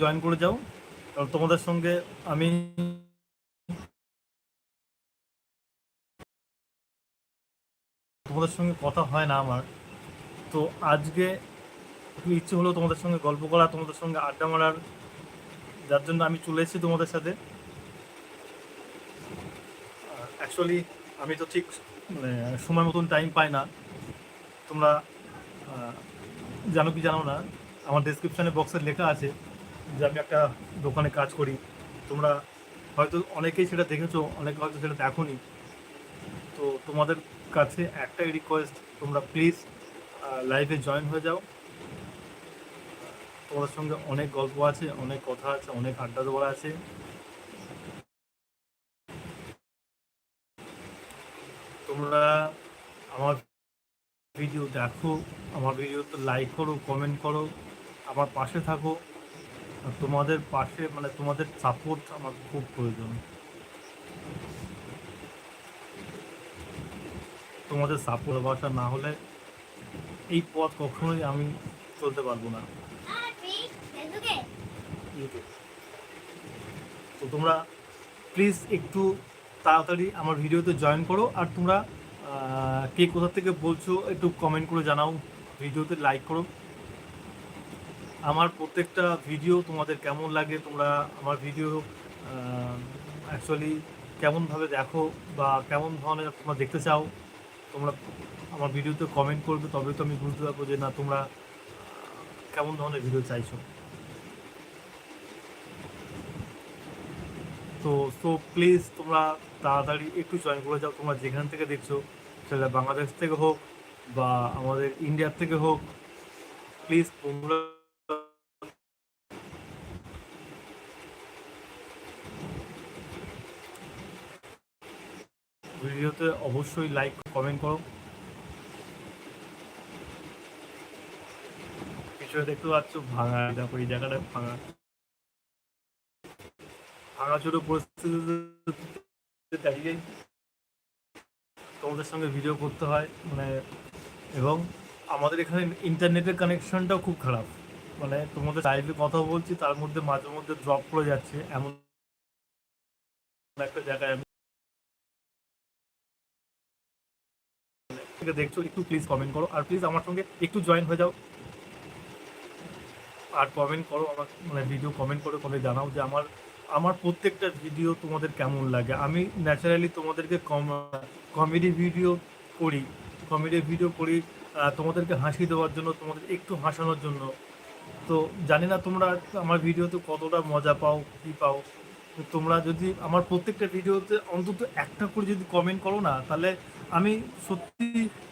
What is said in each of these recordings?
Join করে যাও। কারণ তোমাদের সঙ্গে আমি তোমাদের সঙ্গে কথা হয় না আমার। তো আজকে ইচ্ছে হলো তোমাদের সঙ্গে গল্প করা, তোমাদের সঙ্গে আড্ডা মারার। যার জন্য আমি চলে এসেছি তোমাদের সাথে। অ্যাকচুয়ালি আমি তো ঠিক মানে সময় মতন টাইম পাই না। তোমরা জানো কি জানো না? আমার ডেসক্রিপশানে বক্সে লেখা আছে যে আমি একটা দোকানে কাজ করি, তোমরা হয়তো অনেকেই সেটা দেখেছ, অনেকে হয়তো সেটা দেখোনি। তো তোমাদের কাছে একটাই রিকোয়েস্ট তোমরা প্লিজ লাইভে জয়েন হয়ে যাও। তোমাদের সঙ্গে অনেক গল্প আছে, অনেক কথা আছে, অনেক আড্ডা দেওয়া আছে। তোমরা আমার ভিডিও দেখো, আমার ভিডিওতে লাইক করো কমেন্ট করো, আমার পাশে থাকো। তোমাদের পাশে মানে তোমাদের সাপোর্ট আমার খুব প্রয়োজন। তোমাদের সাপোর্ট ভাষা না হলে এই পথ কখনোই আমি চলতে পারব না। তো তোমরা প্লিজ একটু তাড়াতাড়ি আমার ভিডিওতে জয়েন করো আর তোমরা কে কোথা থেকে বলছো একটু কমেন্ট করে জানাও। ভিডিওতে লাইক করো। আমার প্রত্যেকটা ভিডিও তোমাদের কেমন লাগে? তোমরা আমার ভিডিও অ্যাকচুয়ালি কেমনভাবে দেখো বা কেমন ধরনের তোমরা দেখতে চাও, তোমরা আমার ভিডিওতে কমেন্ট করবে তবে তো আমি বুঝতে পারব যে না, তোমরা কেমন ধরনের ভিডিও চাইছো। তো সো প্লিজ তোমরা তাড়াতাড়ি একটু জয়েন করে যাও, তোমরা যেখান থেকে দেখছ, সেটা বাংলাদেশ থেকে হোক বা আমাদের ইন্ডিয়ার থেকে হোক। প্লিজ তোমরা ভিডিওতে অবশ্যই লাইক কমেন্ট করো। পিছনে দেখতে পাচ্ছ? ভাঙা, দেখো এই জায়গাটা ভাঙা। ভাঙাচোরো পরিস্থিতিতে দাঁড়িয়ে তোমাদের সঙ্গে ভিডিও করতে হয়। মানে এবং আমাদের এখানে ইন্টারনেটের কানেকশনটাও খুব খারাপ। মানে তোমাদের লাইভে কথা বলছি, তার মধ্যে মাঝে মধ্যে ড্রপ করে যাচ্ছে। এমন একটা জায়গায় আমি থেকে দেখছ, একটু প্লিজ কমেন্ট করো। আর প্লিজ আমার সঙ্গে একটু জয়েন হয়ে যাও। আর কমেন্ট করো, আমার মানে ভিডিও কমেন্ট করে করে জানাও যে আমার আমার প্রত্যেকটা ভিডিও তোমাদের কেমন লাগে। আমি ন্যাচারালি তোমাদেরকে কম কমেডি ভিডিও করি। কমেডি ভিডিও করি তোমাদেরকে হাসি দেওয়ার জন্য, তোমাদের একটু হাসানোর জন্য। তো জানি না তোমরা আমার ভিডিওতে কতটা মজা পাও, কী পাও। তোমরা যদি আমার প্রত্যেকটা ভিডিওতে অন্তত একটা করে যদি কমেন্ট করো না, তাহলে আমি সত্যি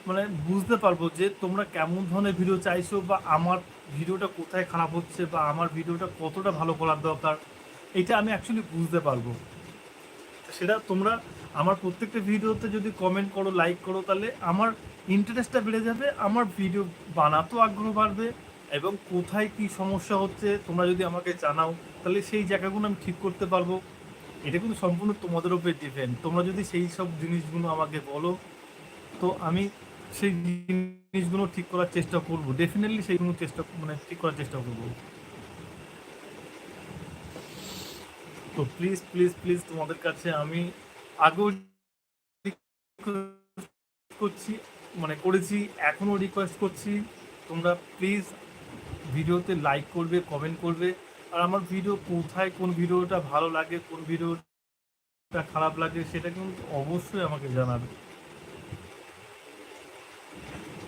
মানে বুঝতে পারব যে তোমরা কেমন ধরনের ভিডিও চাইছো বা আমার ভিডিওটা কোথায় খারাপ হচ্ছে বা আমার ভিডিওটা কতটা ভালো করার দরকার, এটা আমি অ্যাকচুয়ালি বুঝতে পারব। সেটা তোমরা আমার প্রত্যেকটা ভিডিওতে যদি কমেন্ট করো লাইক করো, তাহলে আমার ইন্টারেস্টটা বেড়ে যাবে, আমার ভিডিও বানাতেও আগ্রহ বাড়বে এবং কোথায় কি সমস্যা হচ্ছে, তোমরা যদি আমাকে জানাও, তাহলে সেই জায়গাগুলো আমি ঠিক করতে পারব। এটা কিন্তু সম্পূর্ণ তোমাদের উপরে ডিপেন্ড তোমরা যদি সেই সব জিনিসগুলো আমাকে বলো, তো আমি সেই জিনিসগুলো ঠিক করার চেষ্টা করব। ডেফিনেটলি সেইগুলো চেষ্টা মানে ঠিক করার চেষ্টা করব। তো প্লিজ প্লিজ প্লিজ তোমাদের কাছে আমি আগেও করছি মানে করেছি, এখনও রিকোয়েস্ট করছি। তোমরা প্লিজ ভিডিওতে লাইক করবে কমেন্ট করবে। আর আমার ভিডিও কোথায়, কোন ভিডিওটা ভালো লাগে, কোন ভিডিওটা খারাপ লাগে, সেটা কিন্তু অবশ্যই আমাকে জানাবে।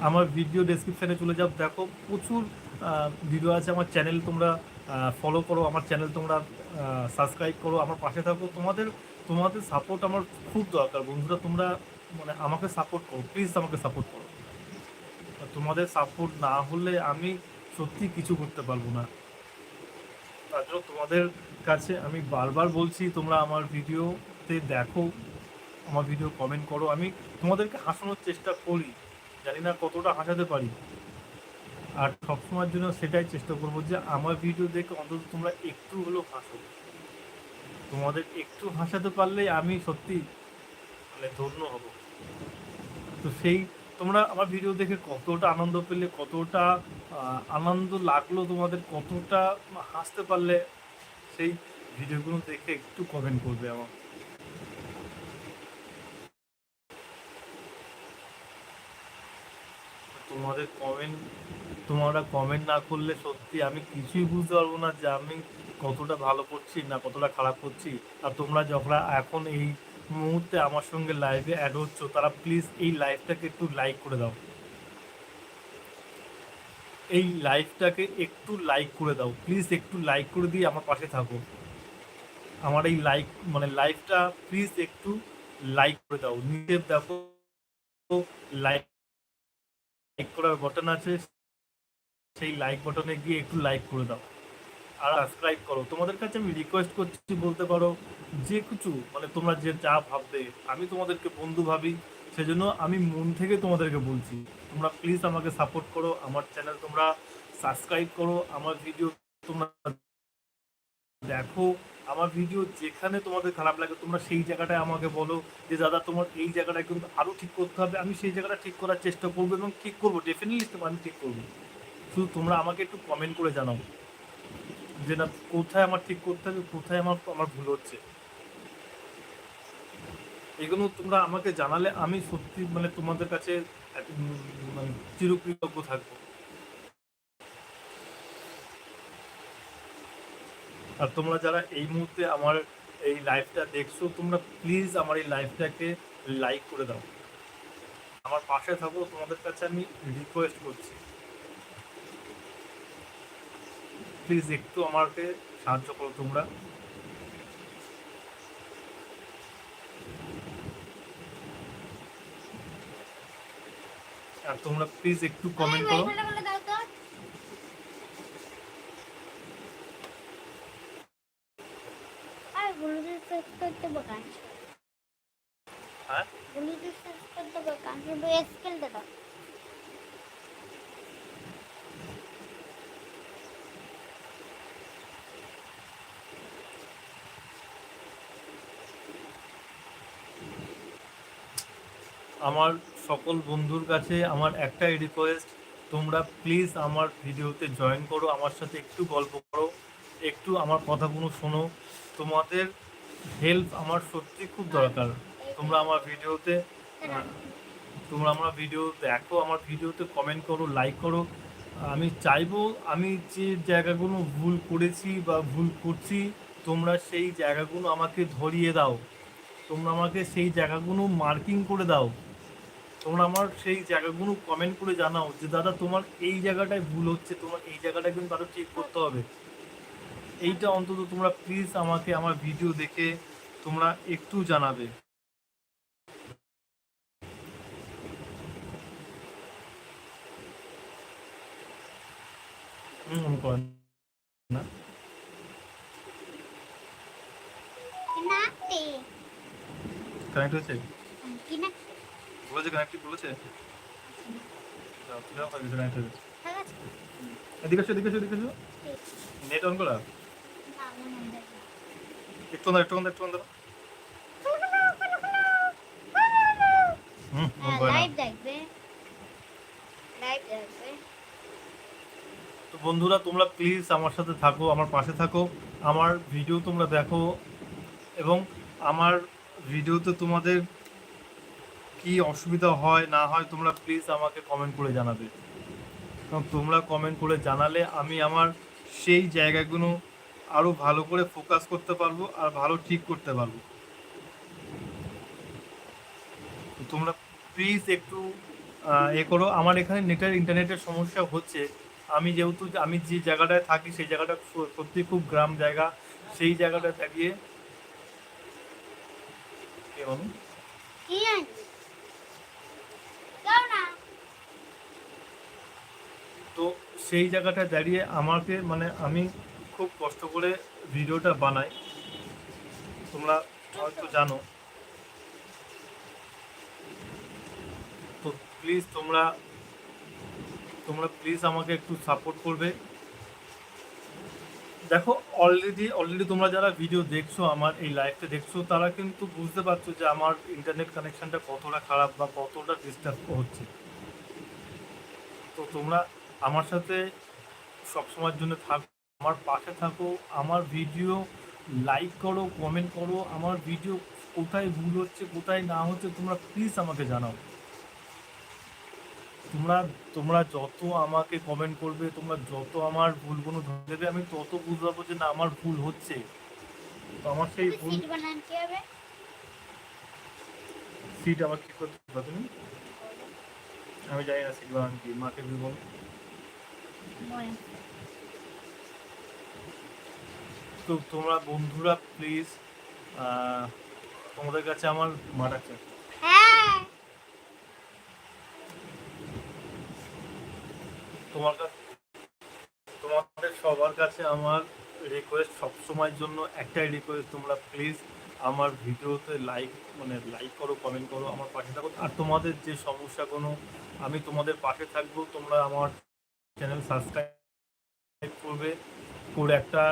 আমার ভিডিও ডেসক্রিপশানে চলে যাও। দেখো, প্রচুর ভিডিও আছে আমার চ্যানেল তোমরা ফলো করো। আমার চ্যানেল তোমরা সাবস্ক্রাইব করো। আমার পাশে থাকো। তোমাদের তোমাদের সাপোর্ট আমার খুব দরকার। বন্ধুরা, তোমরা মানে আমাকে সাপোর্ট করো। প্লিজ আমাকে সাপোর্ট করো। তোমাদের সাপোর্ট না হলে আমি সত্যি কিছু করতে পারব না। তার জন্য তোমাদের কাছে আমি বারবার বলছি, তোমরা আমার ভিডিওতে দেখো, আমার ভিডিও কমেন্ট করো। আমি তোমাদেরকে হাসানোর চেষ্টা করি, জানি না কতটা হাসাতে পারি। আর সবসময়ের জন্য সেটাই চেষ্টা করব যে, আমার ভিডিও দেখে অন্তত তোমরা একটু হলেও হাসো। তোমাদের একটু হাসাতে পারলে আমি সত্যি মানে ধন্য হব। তো সেই তোমরা আমার ভিডিও দেখে কতটা আনন্দ পেলে, কতটা আনন্দ লাগল, তোমাদের কতটা হাসতে পারলে, সেই ভিডিওগুলো দেখে একটু কমেন্ট করবে আমার তোমাদের কমেন্ট তোমরা কমেন্ট না করলে সত্যি আমি কিছুই বুঝতে পারব না যে আমি কতটা ভালো করছি না কতটা খারাপ করছি। আর তোমরা যখন এখন এই মুহূর্তে আমার সঙ্গে লাইভে অ্যাড হচ্ছ, তারা প্লিজ এই লাইভটাকে একটু লাইক করে দাও। এই লাইভটাকে একটু লাইক করে দাও। প্লিজ একটু লাইক করে দিয়ে আমার পাশে থাকো। আমার এই লাইক মানে লাইভটা প্লিজ একটু লাইক করে দাও। নিচে দেখো লাইক লাইক করার বাটন আছে, সেই লাইক বটনে গিয়ে একটু লাইক করে দাও। আর সাবস্ক্রাইব করো। তোমাদের কাছে আমি রিকোয়েস্ট করছি, বলতে পারো যে কিছু মানে তোমরা যে যা ভাববে, আমি তোমাদেরকে বন্ধু ভাবি, সেজন্য আমি মন থেকে তোমাদেরকে বলছি। তোমরা প্লিজ আমাকে সাপোর্ট করো, আমার চ্যানেল তোমরা সাবস্ক্রাইব করো, আমার ভিডিও তোমরা দেখো, আমার ভিডিও যেখানে তোমাদের খারাপ লাগে, তোমরা সেই জায়গাটায় আমাকে বলো যে, দাদা, তোমার এই জায়গাটা কিন্তু আরও ঠিক করতে হবে, আমি সেই জায়গাটা ঠিক করার চেষ্টা করব এবং ঠিক করব ডেফিনেটলি আমি ঠিক করব। শুধু তোমরা আমাকে একটু কমেন্ট করে জানাও। যে না, কোথায় আমার ঠিক করতে হবে, কোথায় আমার আমার ভুল হচ্ছে। এগুলো তোমরা আমাকে জানালে আমি সত্যি মানে তোমাদের কাছে মানে চিরকৃতজ্ঞ থাকব। আর তোমরা যারা এই মুহূর্তে আমার এই লাইভটা দেখছ, তোমরা প্লিজ আমার এই লাইভটাকে লাইক করে দাও। আমার পাশে থাকো, তোমাদের কাছে আমি রিকোয়েস্ট করছি। প্লিজ একটু আমাকে সাহায্য করো তোমরা। আর তোমরা প্লিজ একটু কমেন্ট করো। হ্যাঁ ব্লুটুথ সেট করতে বোকান শুধু স্কেলটা দাও আমার সকল বন্ধুর কাছে আমার একটাই রিকোয়েস্ট তোমরা প্লিজ আমার ভিডিওতে জয়েন করো, আমার সাথে একটু গল্প করো, একটু আমার কথাগুলো শোনো। তোমাদের হেল্প আমার সত্যি খুব দরকার। তোমরা আমার ভিডিওতে, তোমরা আমার ভিডিও দেখো, আমার ভিডিওতে কমেন্ট করো লাইক করো। আমি চাইব, আমি যে জায়গাগুলো ভুল করেছি বা ভুল করছি, তোমরা সেই জায়গাগুলো আমাকে ধরিয়ে দাও। তোমরা আমাকে সেই জায়গাগুলো মার্কিং করে দাও। তোমরা আমার সেই জায়গাগুলো কমেন্ট করে জানাও যে দাদা তোমার এই জায়গাটায় ভুল হচ্ছে তোমার এই জায়গাটা কিন্তু আরও ঠিক করতে হবে। এইটা অন্তত তোমরা প্লিজ আমাকে আমার ভিডিও দেখে তোমরা একটু জানাবে। না। কানেক্ট বলেছে কানেক্টিভ বলেছে আছে। এদিকে নেট অন করা। না হয় একটু না একটু না একটু না হুম করে না লাইভ দেখবে। লাইভ দেখবে। তো বন্ধুরা তোমরা প্লিজ আমার সাথে থাকো আমার পাশে থাকো আমার ভিডিও তোমরা দেখো এবং আমার ভিডিওতে তোমাদের কি অসুবিধা হয়, না হয় তোমরা প্লিজ আমাকে কমেন্ট করে জানাবে। তোমরা কমেন্ট করে জানালে আমি আমার সেই জায়গাগুলো আরও ভালো করে ফোকাস করতে পারব আর ভালো ঠিক করতে পারব। তোমরা প্লিজ একটু এ করো। আমার এখানে নেটের ইন্টারনেটের সমস্যা হচ্ছে। আমি যেহেতু, আমি যে জায়গাটায় থাকি সেই জায়গাটা সত্যি খুব গ্রাম জায়গা। সেই জায়গাটায় দাঁড়িয়ে কে বলো? কি জানি যাও না তো সেই জায়গাটায় দাঁড়িয়ে আমাকে মানে আমি খুব কষ্ট করে ভিডিওটা বানাই। তোমরা হয়তো জানো। তো প্লিজ তোমরা তোমরা প্লিজ আমাকে একটু সাপোর্ট করবে। দেখো অলরেডি অলরেডি তোমরা যারা ভিডিও দেখছ, আমার এই লাইভটা দেখছ, তারা কিন্তু বুঝতে পারছ যে আমার ইন্টারনেট কানেকশনটা কতটা খারাপ বা কতটা ডিস্টার্ব হচ্ছে তো তোমরা আমার সাথে সবসময়ের জন্য থাকো আমার পাশে থাকো আমার ভিডিও লাইক করো কমেন্ট করো আমার ভিডিও কোথায় ভুল হচ্ছে কোথায় না হচ্ছে তোমরা প্লিজ আমাকে জানাও। তোমরা তোমরা যত আমাকে কমেন্ট করবে তোমরা যত আমার ভুলগুলো ধরে দেবে আমি তত বুঝতে পারব যে না আমার ভুল হচ্ছে। তো আমার সেই ভুল সিট আমার কি করতে হবে? তুমি? আমি জানি না সিট বানান কি মাকে মনে তো তোমরা বন্ধুরা প্লিজ তোমাদের কাছে আমার মা ডাকছে হ্যাঁ। তোমার কাছে তোমাদের সবার কাছে আমার রিকোয়েস্ট সবসময়ের জন্য একটাই রিকোয়েস্ট তোমরা প্লিজ আমার ভিডিওতে লাইক মানে লাইক করো কমেন্ট করো আমার পাশে থাকো। আর তোমাদের যে সমস্যাগুলো আমি তোমাদের পাশে থাকব তোমরা আমার চ্যানেল সাবস্ক্রাইব করবে, করে একটা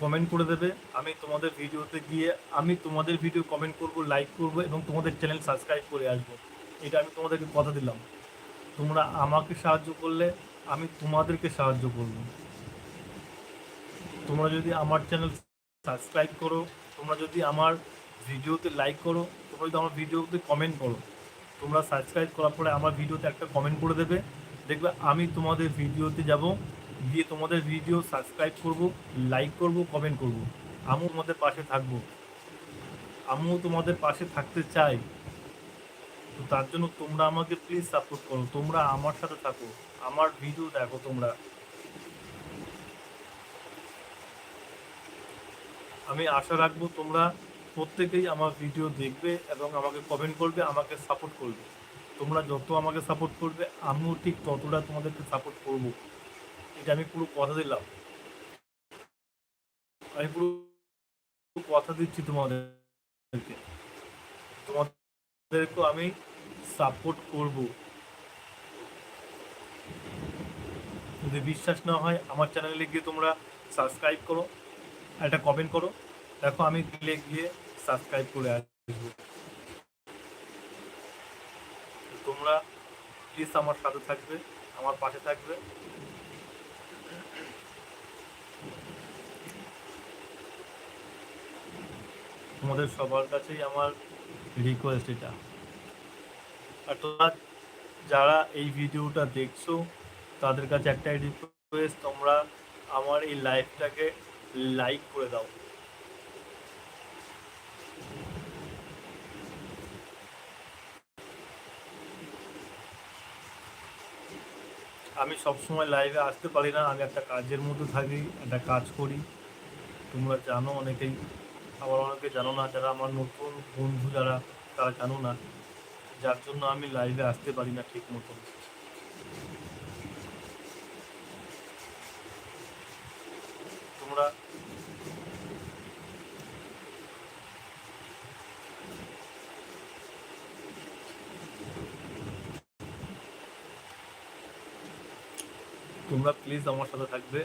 কমেন্ট করে দেবে। আমি তোমাদের ভিডিওতে গিয়ে, আমি তোমাদের ভিডিও কমেন্ট করব লাইক করব এবং তোমাদের চ্যানেল সাবস্ক্রাইব করে আসব। এটা আমি তোমাদেরকে কথা দিলাম। তোমরা আমাকে সাহায্য করলে, আমি তোমাদেরকে সাহায্য করব। তোমরা যদি আমার চ্যানেল সাবস্ক্রাইব করো, তোমরা যদি আমার ভিডিওতে লাইক করো, তোমরা যদি আমার ভিডিওতে কমেন্ট করো, তোমরা সাবস্ক্রাইব করার পরে আমার ভিডিওতে একটা কমেন্ট করে দেবে। দেখবে আমি তোমাদের ভিডিওতে যাব, গিয়ে তোমাদের ভিডিও সাবস্ক্রাইব করব লাইক করব কমেন্ট করব। আমিও তোমাদের পাশে থাকব। আমিও তোমাদের পাশে থাকতে চাই। তো তার জন্য তোমরা আমাকে প্লিজ সাপোর্ট করো। তোমরা আমার সাথে থাকো। আমার ভিডিও দেখো তোমরা। আমি আশা রাখব তোমরা প্রত্যেকেই আমার ভিডিও দেখবে এবং আমাকে কমেন্ট করবে, আমাকে সাপোর্ট করবে। তোমরা যত আমাকে সাপোর্ট করবে, আমিও ঠিক ততটা তোমাদেরকে সাপোর্ট করব। এটা আমি পুরো কথা দিলাম। আমি পুরো কথা দিচ্ছি তোমাদেরকে। তোমাদেরকে আমি সাপোর্ট করব। যদি বিশ্বাস না হয়, আমার চ্যানেলে গিয়ে তোমরা সাবস্ক্রাইব করো, একটা কমেন্ট করো। দেখো আমি গেলে গিয়ে সাবস্ক্রাইব করে আসব। তোমরা প্লিজ আমার সাথে থাকবে, আমার পাশে থাকবে। তোমাদের সবার কাছেই আমার রিকোয়েস্ট এটা। আর তোমরা যারা এই ভিডিওটা দেখছ, তাদের কাছে একটাই রিকোয়েস্ট তোমরা আমার এই লাইভটাকে লাইক করে দাও। আমি সবসময় লাইভে আসতে পারি না। আমি একটা কাজের মধ্যে থাকি, একটা কাজ করি। তোমরা জানো অনেকেই, আবার অনেকে জানো না, যারা আমার নতুন বন্ধু যারা, তারা জানো না। যার জন্য আমি লাইভে আসতে পারি না ঠিক মতন তোমরা তোমরা প্লিজ আমার সাথে থাকবে।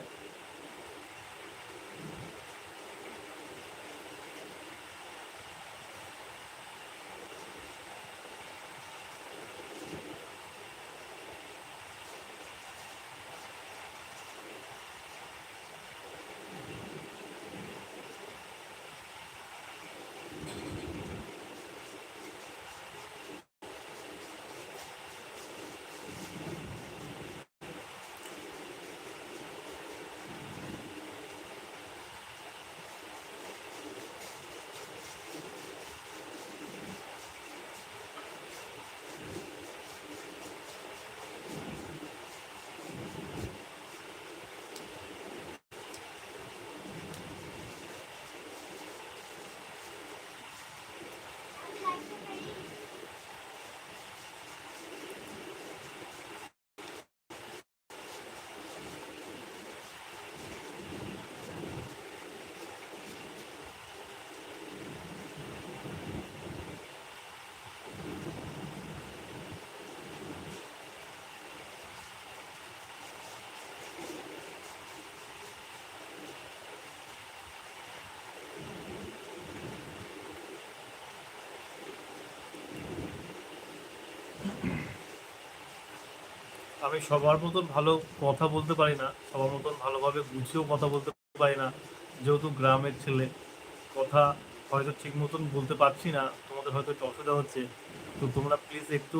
আমি সবার মতন ভালো কথা বলতে পারি না, সবার মতন ভালোভাবে বুঝেও কথা বলতে পারি না। যেহেতু গ্রামের ছেলে, কথা হয়তো ঠিক মতন বলতে পারছি না, তোমাদের হয়তো একটু অসুবিধা হচ্ছে। তো তোমরা প্লিজ একটু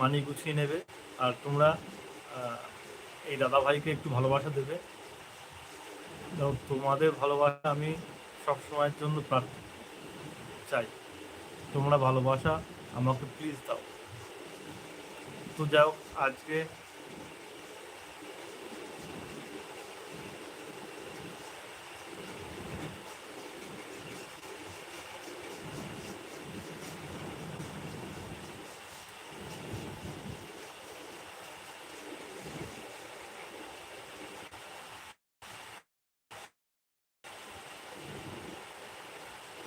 মানিয়ে গুছিয়ে নেবে আর তোমরা এই দাদা ভাইকে একটু ভালোবাসা দেবে। তোমাদের ভালোবাসা আমি সব সময়ের জন্য প্রার্থ চাই। তোমরা ভালোবাসা আমাকে প্লিজ দাও। তো যাই হোক, আজকে